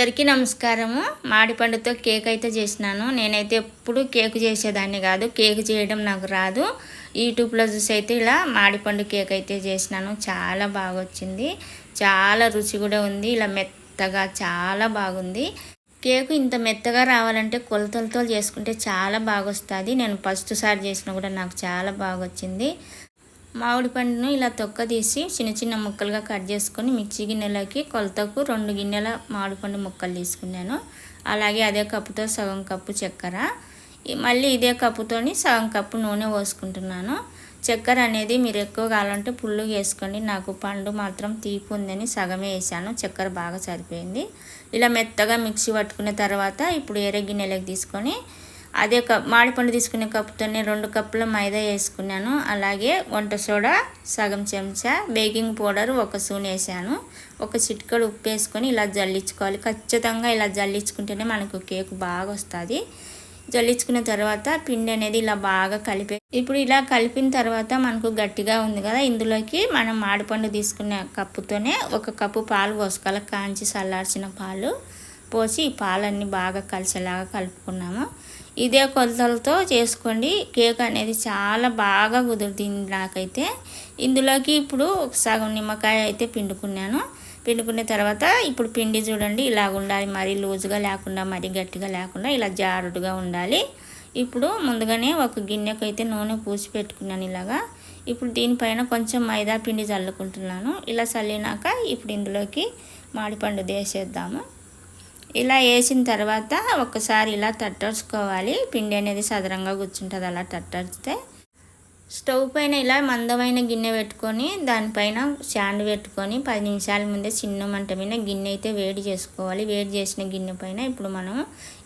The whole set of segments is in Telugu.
అందరికీ నమస్కారము. మాడిపండుతో కేక్ అయితే చేసినాను. నేనైతే ఎప్పుడు కేక్ చేసేదాన్ని కాదు. కేక్ చేయడం నాకు రాదు. యూట్యూబ్లో చూసి అయితే ఇలా మాడిపండు కేక్ అయితే చేసినాను. చాలా బాగా వచ్చింది చాలా రుచి కూడా ఉంది. ఇలా మెత్తగా చాలా బాగుంది. కేకు ఇంత మెత్తగా రావాలంటే కొలతలతో చేసుకుంటే చాలా బాగా వస్తుంది నేను ఫస్ట్ సారి చేసినా కూడా నాకు చాలా బాగా వచ్చింది మామిడి పండును ఇలా తొక్క తీసి చిన్న చిన్న ముక్కలుగా కట్ చేసుకొని మిక్సీ గిన్నెలకి కొలతకు రెండు గిన్నెల మామిడి పండు ముక్కలు తీసుకున్నాను. అలాగే అదే కప్పుతో సగం కప్పు చక్కెర. మళ్ళీ ఇదే కప్పుతోని సగం కప్పు నూనె పోసుకుంటున్నాను. చక్కెర అనేది మీరు ఎక్కువ కావాలంటే పుల్లు వేసుకోండి. నాకు పండు మాత్రం తీపి ఉందని సగమే వేసాను. చక్కెర బాగా సరిపోయింది. ఇలా మెత్తగా మిక్సీ పట్టుకున్న తర్వాత ఇప్పుడు ఎర్ర గిన్నెలోకి తీసుకొని అదే కప్ మామిడిపండు తీసుకునే కప్పుతోనే రెండు కప్పుల మైదా వేసుకున్నాను. అలాగే వంట సోడా సగం చెంచా బేకింగ్ పౌడర్ ఒక స్పూన్ వేసాను. ఒక చిటికడు ఉప్పు వేసుకొని ఇలా జల్లించుకోవాలి. ఖచ్చితంగా ఇలా జల్లించుకుంటేనే మనకు కేక్ బాగా వస్తుంది. జల్లించుకున్న తర్వాత పిండి అనేది ఇలా బాగా కలిపే ఇప్పుడు ఇలా కలిపిన తర్వాత మనకు గట్టిగా ఉంది కదా ఇందులోకి మనం మాడిపండు తీసుకునే కప్పుతోనే ఒక కప్పు పాలు పోసుకోవాలి. కాంచి చల్లార్చిన పాలు పోసి ఈ పాలన్నీ బాగా కలిసేలాగా కలుపుకున్నాము. ఇదే కొలతలతో చేసుకోండి. కేక్ అనేది చాలా బాగా కుదురుతుంది నాకైతే. ఇందులోకి ఇప్పుడు ఒక సగం నిమ్మకాయ అయితే పిండుకున్నాను. పిండుకున్న తర్వాత ఇప్పుడు పిండి చూడండి ఇలా ఉండాలి. మరీ లూజుగా లేకుండా మరీ గట్టిగా లేకుండా ఇలా జారుడుగా ఉండాలి. ఇప్పుడు ముందుగానే ఒక గిన్నెకు అయితే నూనె పూసి పెట్టుకున్నాను ఇలాగా. ఇప్పుడు దీనిపైన కొంచెం మైదా పిండి చల్లుకుంటున్నాను. ఇలా చల్లినాక ఇప్పుడు ఇందులోకి మాడిపండు దేసేద్దాము ఇలా వేసిన తర్వాత ఒకసారి ఇలా తట్టర్చుకోవాలి. పిండి అనేది సదరంగా కూర్చుంటుంది అలా తట్టరిస్తే స్టవ్ పైన ఇలా మందమైన గిన్నె పెట్టుకొని దానిపైన స్టాండ్ పెట్టుకొని పది నిమిషాల ముందే చిన్న మంట మీద గిన్నె అయితే వేడి చేసుకోవాలి. వేడి చేసిన గిన్నె పైన ఇప్పుడు మనం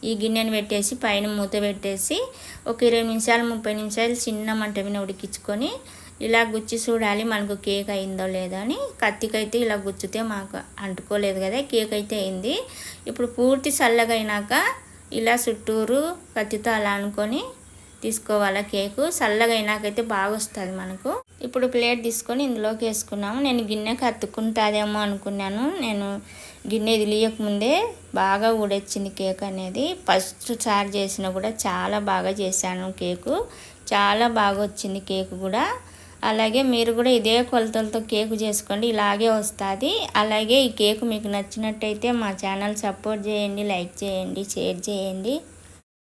ఈ గిన్నెను పెట్టేసి పైన మూత పెట్టేసి ఒక ఇరవై నిమిషాలు ముప్పై నిమిషాలు చిన్న మంట మీద ఉడికించుకొని ఇలా గుచ్చి చూడాలి మనకు కేక్ అయిందో లేదో అని. కత్తికైతే ఇలా గుచ్చితే మాకు అంటుకోలేదు కదా కేక్ అయితే అయింది. ఇప్పుడు పూర్తి చల్లగా ఇలా చుట్టూరు కత్తితో అలా అనుకొని తీసుకోవాలి కేకు. చల్లగా అయినాకైతే బాగా వస్తుంది మనకు. ఇప్పుడు ప్లేట్ తీసుకొని ఇందులోకి వేసుకున్నాము. నేను గిన్నెకి అతుక్కుంటుందేమో అనుకున్నాను. నేను గిన్నె ముందే బాగా ఊడొచ్చింది కేక్ అనేది. ఫస్ట్ సారి చేసినా కూడా చాలా బాగా చేశాను కేకు. చాలా బాగా వచ్చింది కేక్ కూడా. అలాగే మీరు కూడా ఇదే కొలతలతో కేకు చేసుకోండి ఇలాగే వస్తుంది. అలాగే ఈ కేకు మీకు నచ్చినట్టయితే మా ఛానల్ సపోర్ట్ చేయండి లైక్ చేయండి షేర్ చేయండి.